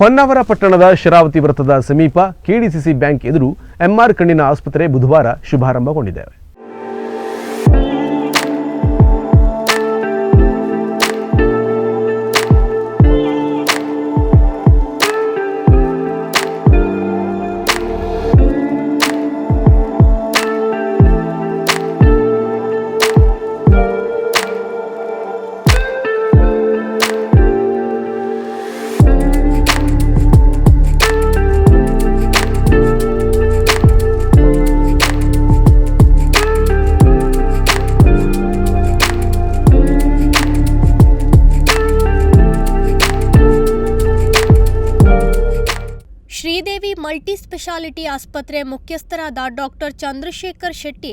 ಹೊನ್ನಾವರ ಪಟ್ಟಣದ ಶರಾವತಿ ವೃತ್ತದ ಸಮೀಪ ಕೆಡಿಸಿಸಿ ಬ್ಯಾಂಕ್ ಎದುರು ಎಂಆರ್ ಕಣ್ಣಿನ ಆಸ್ಪತ್ರೆ ಬುಧವಾರ ಶುಭಾರಂಭಗೊಂಡಿದೆ. ಮಲ್ಟಿ ಸ್ಪೆಷಾಲಿಟಿ ಆಸ್ಪತ್ರೆ ಮುಖ್ಯಸ್ಥರಾದ ಡಾಕ್ಟರ್ ಚಂದ್ರಶೇಖರ್ ಶೆಟ್ಟಿ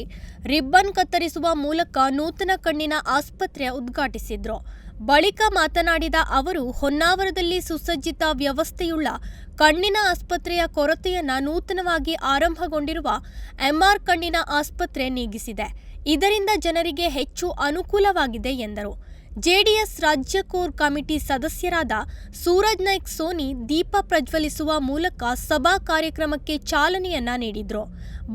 ರಿಬ್ಬನ್ ಕತ್ತರಿಸುವ ಮೂಲಕ ನೂತನ ಕಣ್ಣಿನ ಆಸ್ಪತ್ರೆ ಉದ್ಘಾಟಿಸಿದ್ರು. ಬಳಿಕ ಮಾತನಾಡಿದ ಅವರು, ಹೊನ್ನಾವರದಲ್ಲಿ ಸುಸಜ್ಜಿತ ವ್ಯವಸ್ಥೆಯುಳ್ಳ ಕಣ್ಣಿನ ಆಸ್ಪತ್ರೆಯ ಕೊರತೆಯನ್ನು ನೂತನವಾಗಿ ಆರಂಭಗೊಂಡಿರುವ ಎಂಆರ್ ಕಣ್ಣಿನ ಆಸ್ಪತ್ರೆ ನೀಗಿಸಿದೆ. ಇದರಿಂದ ಜನರಿಗೆ ಹೆಚ್ಚು ಅನುಕೂಲವಾಗಿದೆ ಎಂದರು. ಜೆಡಿಎಸ್ ರಾಜ್ಯ ಕೋರ್ ಕಮಿಟಿ ಸದಸ್ಯರಾದ ಸೂರಜ್ ನಾಯ್ಕ್ ಸೋನಿ ದೀಪ ಪ್ರಜ್ವಲಿಸುವ ಮೂಲಕ ಸಭಾ ಕಾರ್ಯಕ್ರಮಕ್ಕೆ ಚಾಲನೆಯನ್ನ ನೀಡಿದ್ರು.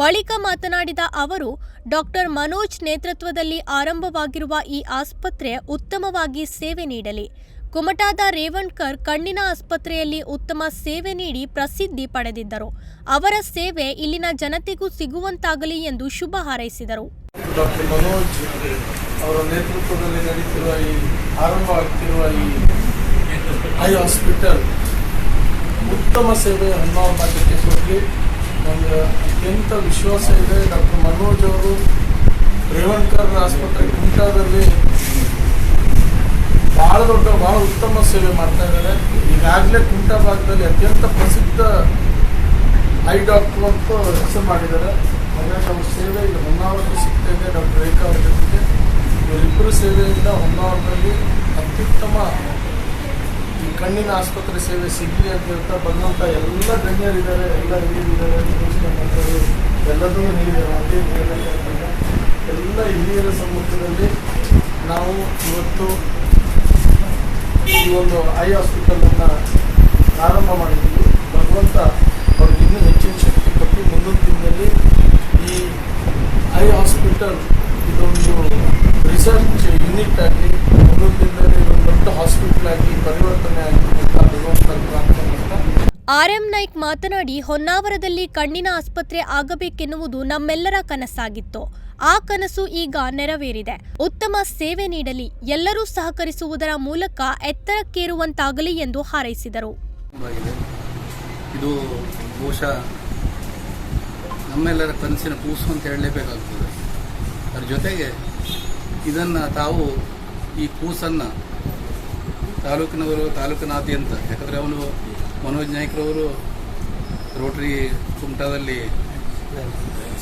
ಬಳಿಕ ಮಾತನಾಡಿದ ಅವರು, ಡಾಕ್ಟರ್ ಮನೋಜ್ ನೇತೃತ್ವದಲ್ಲಿ ಆರಂಭವಾಗಿರುವ ಈ ಆಸ್ಪತ್ರೆ ಉತ್ತಮವಾಗಿ ಸೇವೆ ನೀಡಲಿ. ಕುಮಟಾದ ರೇವಣ್ಕರ್ ಕಣ್ಣಿನ ಆಸ್ಪತ್ರೆಯಲ್ಲಿ ಉತ್ತಮ ಸೇವೆ ನೀಡಿ ಪ್ರಸಿದ್ಧಿ ಪಡೆದಿದ್ದರು. ಅವರ ಸೇವೆ ಇಲ್ಲಿನ ಜನತೆಗೂ ಸಿಗುವಂತಾಗಲಿ ಎಂದು ಶುಭ ಹಾರೈಸಿದರು. ಅವರ ನೇತೃತ್ವದಲ್ಲಿ ನಡೀತಿರುವ ಈ ಆರಂಭವಾಗ್ತಿರುವ ಈ ಐ ಹಾಸ್ಪಿಟಲ್ ಉತ್ತಮ ಸೇವೆ ಅನುಭವ ಮಾಡಲಿಕ್ಕೆ ಹೋಗಿ ನಮಗೆ ಅತ್ಯಂತ ವಿಶ್ವಾಸ ಇದೆ. ಡಾಕ್ಟರ್ ಮನೋಜ್ ಅವರು ರೇವಣ್ಕರ್ ಆಸ್ಪತ್ರೆ ಕುಮಟಾದಲ್ಲಿ ಭಾಳ ದೊಡ್ಡ ಭಾಳ ಉತ್ತಮ ಸೇವೆ ಮಾಡ್ತಾ ಇದ್ದಾರೆ. ಈಗಾಗಲೇ ಕುಂಟಾ ಭಾಗದಲ್ಲಿ ಅತ್ಯಂತ ಪ್ರಸಿದ್ಧ ಐ ಡಾಕ್ಟರ್ ಅಂತ ಹೆಸರು ಮಾಡಿದ್ದಾರೆ. ಹಾಗಾಗಿ ಅವ್ರ ಸೇವೆ ಈಗ ಹೊನ್ನಾವರದಲ್ಲಿ ಸಿಗ್ತಾ ಇದೆ ಡಾಕ್ಟರ್ ರೇಖಾ ಅವರ ಜೊತೆಗೆ. ಇವರಿಬ್ಬರು ಸೇವೆಯಿಂದ ಹೊನ್ನಾವರದಲ್ಲಿ ಅತ್ಯುತ್ತಮ ಈ ಕಣ್ಣಿನ ಆಸ್ಪತ್ರೆ ಸೇವೆ ಸಿಗಲಿ ಅಂತ ಹೇಳ್ತಾ ಬಂದಂಥ ಎಲ್ಲ ಗಣ್ಯರಿದ್ದಾರೆ, ಎಲ್ಲ ಹಿರಿಯರಿದ್ದಾರೆ ಎಲ್ಲದನ್ನೂ ನೀಡಿದ್ದಾರೆ ಅದೇ ಎಲ್ಲ ಹಿರಿಯರ ಸಮ್ಮುಖದಲ್ಲಿ ನಾವು ಇವತ್ತು ಈ ಒಂದು ಐ ಹಾಸ್ಪಿಟಲನ್ನು ಪ್ರಾರಂಭ ಮಾಡಿದ್ದೀವಿ. ಭಗವಂತ ಅವ್ರಿಗೆ ಇನ್ನೂ ಹೆಚ್ಚಿನ ಶಕ್ತಿ ಕೊಟ್ಟು ಮುಂದಿನ ದಿನದಲ್ಲಿ ಈ ಐ ಹಾಸ್ಪಿಟಲ್ ಇದೊಂದು ರಿಸರ್ಚ್ ಯೂನಿಟ್ ಆಗಿ ಇದೊಂದು ದೊಡ್ಡ ಹಾಸ್ಪಿಟಲ್ ಆಗಿ ಪರಿವರ್ತನೆ ಆಗಿ ಅಂತ ಭಗವಂತ ಪ್ರಾರ್ಥನೆ ಮಾಡ್ತಾ ಆರ್ಎಂ ನಾಯ್ಕ್ ಮಾತನಾಡಿ ಹೊನ್ನಾವರದಲ್ಲಿ ಕಣ್ಣಿನ ಆಸ್ಪತ್ರೆ ಆಗಬೇಕೆನ್ನುವುದು ನಮ್ಮೆಲ್ಲರ ಕನಸಾಗಿತ್ತು. ಆ ಕನಸು ಈಗ ನೆರವೇರಿದೆ. ಉತ್ತಮ ಸೇವೆ ನೀಡಲಿ ಎಲ್ಲರೂ ಸಹಕರಿಸುವುದರ ಮೂಲಕ ಎತ್ತರಕ್ಕೇರುವಂತಾಗಲಿ ಎಂದು ಹಾರೈಸಿದರು. ಇದು. ಬಹುಶಃ ನಮ್ಮೆಲ್ಲರ ಕನಸಿನ ಕೂಸು ಅಂತ ಹೇಳಲೇಬೇಕಾಗ್ತದೆ. ಅದ್ರ ಜೊತೆಗೆ ಇದನ್ನು ತಾವು ಈ ಕೂಸನ್ನು ತಾಲೂಕಿನವರು ತಾಲೂಕಿನಾದ್ಯಂತ ಯಾಕಂದರೆ ಅವನು ಮನೋಜ್ ನಾಯ್ಕರವರು ರೋಟರಿ ಕುಮಟಾದಲ್ಲಿ,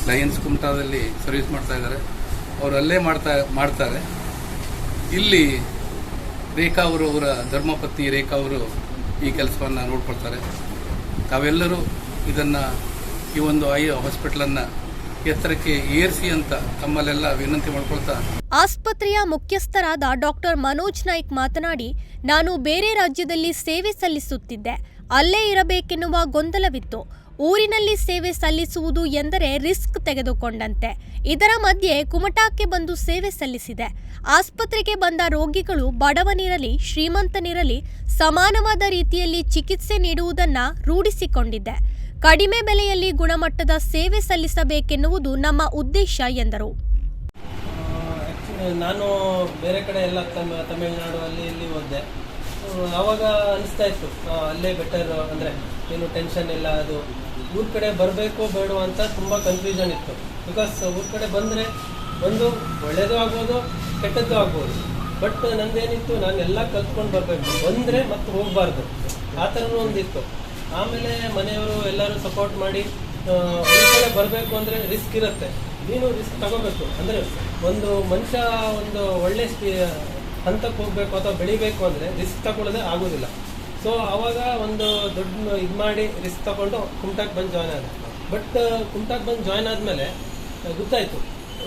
ಲಯನ್ಸ್ ಕುಮಟಾದಲ್ಲಿ ಸರ್ವಿಸ್ ಮಾಡ್ತಾ ಇದ್ದಾರೆ. ಅವರು ಅಲ್ಲೇ ಮಾಡ್ತಾ, ಮಾಡ್ತಾರೆ. ಇಲ್ಲಿ ರೇಖಾ ಅವರು ಅವರ ಧರ್ಮಪತ್ನಿ ರೇಖಾ ಅವರು ಈ ಕೆಲಸವನ್ನು ನೋಡ್ಕೊಳ್ತಾರೆ. ತಾವೆಲ್ಲರೂ ಇದನ್ನು ಈ ಒಂದು ಐ ಹಾಸ್ಪಿಟಲನ್ನು ಎತ್ತರಕ್ಕೆ ಏರಿಸಿ ಅಂತ ತಮ್ಮಲ್ಲೆಲ್ಲ ವಿನಂತಿ ಮಾಡ್ಕೊಳ್ತಾ ಆಸ್ಪತ್ರೆಯ ಮುಖ್ಯಸ್ಥರಾದ ಡಾಕ್ಟರ್ ಮನೋಜ್ ನಾಯ್ಕ್ ಮಾತನಾಡಿ, ನಾನು ಬೇರೆ ರಾಜ್ಯದಲ್ಲಿ ಸೇವೆ ಸಲ್ಲಿಸುತ್ತಿದ್ದೆ. ಅಲ್ಲೇ ಇರಬೇಕೆನ್ನುವ ಗೊಂದಲವಿತ್ತು. ಊರಿನಲ್ಲಿ ಸೇವೆ ಸಲ್ಲಿಸುವುದು ಎಂದರೆ ರಿಸ್ಕ್ ತೆಗೆದುಕೊಂಡಂತೆ. ಇದರ ಮಧ್ಯೆ ಕುಮಟಾಕ್ಕೆ ಬಂದು ಸೇವೆ ಸಲ್ಲಿಸಿದೆ. ಆಸ್ಪತ್ರೆಗೆ ಬಂದ ರೋಗಿಗಳು ಬಡವನಿರಲಿ, ಶ್ರೀಮಂತನಿರಲಿ, ಸಮಾನವಾದ ರೀತಿಯಲ್ಲಿ ಚಿಕಿತ್ಸೆ ನೀಡುವುದನ್ನು ರೂಢಿಸಿಕೊಂಡಿದ್ದೆ. ಕಡಿಮೆ ಬೆಲೆಯಲ್ಲಿ ಗುಣಮಟ್ಟದ ಸೇವೆ ಸಲ್ಲಿಸಬೇಕೆನ್ನುವುದು ನಮ್ಮ ಉದ್ದೇಶ ಎಂದರು. ನಾನು ಬೇರೆ ಕಡೆ ಎಲ್ಲ ತಮ್ಮ ತಮಿಳುನಾಡು ಅಲ್ಲಿ ಇಲ್ಲಿ ಹೋದೆ. ಆವಾಗ ಅನಿಸ್ತಾ ಇತ್ತು ಅಲ್ಲೇ ಬೆಟರ್ ಅಂದರೆ ಏನು ಟೆನ್ಷನ್ ಇಲ್ಲ ಅದು. ಊರ ಕಡೆ ಬರಬೇಕು ಬೇಡ ಅಂತ ತುಂಬ ಕನ್ಫ್ಯೂಷನ್ ಇತ್ತು. ಬಿಕಾಸ್ ಊರ ಕಡೆ ಬಂದರೆ ಒಂದು ಒಳ್ಳೆಯದು ಆಗ್ಬೋದು, ಕೆಟ್ಟದ್ದು ಆಗ್ಬೋದು. ಬಟ್ ನಂದೇನಿತ್ತು ನಾನು ಎಲ್ಲ ಕಲ್ತ್ಕೊಂಡು ಬರಬೇಕು. ಬಂದರೆ ಮತ್ತೆ ಹೋಗಬಾರ್ದು. ಆ ಥರನೂ ಒಂದಿತ್ತು. ಆಮೇಲೆ ಮನೆಯವರು ಎಲ್ಲರೂ ಸಪೋರ್ಟ್ ಮಾಡಿ ಬರಬೇಕು ಅಂದರೆ ರಿಸ್ಕ್ ಇರುತ್ತೆ. ನೀನು ರಿಸ್ಕ್ ತಗೋಬೇಕು. ಅಂದರೆ ಒಂದು ಮನುಷ್ಯ ಒಂದು ಒಳ್ಳೆ ಹಂತಕ್ಕೆ ಹೋಗಬೇಕು ಅಥವಾ ಬೆಳಿಬೇಕು ಅಂದರೆ ರಿಸ್ಕ್ ತಗೊಳ್ಳೋದೇ ಆಗೋದಿಲ್ಲ. ಸೊ ಆವಾಗ ಒಂದು ದೊಡ್ಡ ಇದು ಮಾಡಿ ರಿಸ್ಕ್ ತಗೊಂಡು ಕುಮಟಾಕ್ ಬಂದು ಜಾಯ್ನ್ ಆದ. ಬಟ್ ಕುಮಟಾಕ್ ಬಂದು ಜಾಯ್ನ್ ಆದಮೇಲೆ ಗೊತ್ತಾಯಿತು.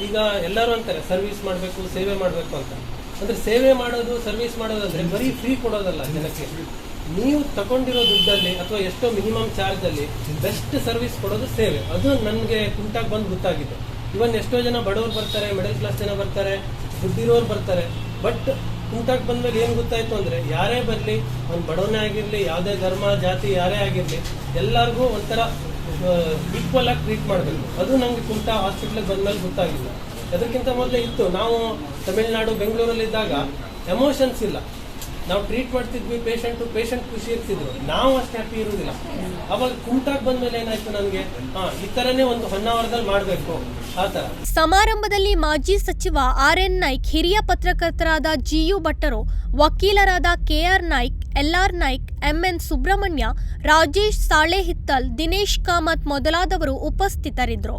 ಈಗ ಎಲ್ಲರೂ ಅಂತಾರೆ ಸರ್ವಿಸ್ ಮಾಡಬೇಕು, ಸೇವೆ ಮಾಡಬೇಕು ಅಂತ. ಅಂದರೆ ಸೇವೆ ಮಾಡೋದು ಸರ್ವಿಸ್ ಮಾಡೋದು ಅಂದರೆ ಬರೀ ಫ್ರೀ ಕೊಡೋದಲ್ಲ ಜನಕ್ಕೆ. ನೀವು ತಗೊಂಡಿರೋ ದುಡ್ಡಲ್ಲಿ ಅಥವಾ ಎಷ್ಟೋ ಮಿನಿಮಮ್ ಚಾರ್ಜ್ ಅಲ್ಲಿ ಬೆಸ್ಟ್ ಸರ್ವಿಸ್ ಕೊಡೋದು ಸೇವೆ. ಅದು ನನಗೆ ಕುಂಟಾಗಿ ಬಂದು ಗೊತ್ತಾಗಿದೆ. ಇವನ್ ಎಷ್ಟೋ ಜನ ಬಡವರು ಬರ್ತಾರೆ ಮಿಡಲ್ ಕ್ಲಾಸ್ ಜನ ಬರ್ತಾರೆ, ದುಡ್ಡಿರೋರು ಬರ್ತಾರೆ. ಬಟ್ ಕುಂಟಾಗಿ ಬಂದ್ಮೇಲೆ ಏನು ಗೊತ್ತಾಯ್ತು ಅಂದ್ರೆ, ಯಾರೇ ಬರಲಿ, ಅವ್ನು ಬಡವನೇ ಆಗಿರಲಿ, ಯಾವುದೇ ಧರ್ಮ, ಜಾತಿ, ಯಾರೇ ಆಗಿರಲಿ, ಎಲ್ಲರಿಗೂ ಒಂಥರ ಈಕ್ವಲ್ ಆಗಿ ಟ್ರೀಟ್ ಮಾಡಬೇಕು. ಅದು ನಂಗೆ ಕುಂಟಾ ಹಾಸ್ಪಿಟ್ಲಿಗೆ ಬಂದ್ಮೇಲೆ ಗೊತ್ತಾಗಿಲ್ಲ. ಅದಕ್ಕಿಂತ ಮೊದಲೇ ಇತ್ತು. ನಾವು ತಮಿಳುನಾಡು ಬೆಂಗಳೂರಲ್ಲಿ ಇದ್ದಾಗ ಎಮೋಷನ್ಸ್ ಇಲ್ಲ. ನಾವು ಟ್ರೀಟ್ ಮಾಡ್ತಿದ್ವಿ ಪೇಷಂಟು ಪೇಷಂಟ್ ಖುಷಿ ಇರ್ತಿದ್ರು. ನಾವು ಅಷ್ಟು ಹ್ಯಾಪಿ ಇರುವುದಿಲ್ಲ. ಅವಾಗ ಕುಂಟಾಗಿ ಬಂದ್ಮೇಲೆ ಏನಾಯ್ತು ನನಗೆ? ಹಾ, ಈ ತರನೇ ಒಂದು ಹೊನ್ನಾವರದಲ್ಲಿ ಮಾಡಬೇಕು. ಆ ಥರ. ಸಮಾರಂಭದಲ್ಲಿ ಮಾಜಿ ಸಚಿವ ಆರ್ ಎನ್ ನಾಯ್ಕ್, ಹಿರಿಯ ಪತ್ರಕರ್ತರಾದ ಜಿ ಯು ಭಟ್ಟರು, ವಕೀಲರಾದ K R Naik LR Naik MN Subrahmanya, Rajesh Salehittal, Dinesh Kamath ಮೊದಲಾದವರು ಉಪಸ್ಥಿತರಿದ್ದರು.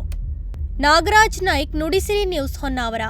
ನಾಗರಾಜ್ ನಾಯ್ಕ್, ನುಡಿಸಿರಿ ನ್ಯೂಸ್ ಹೊನ್ನಾವರ.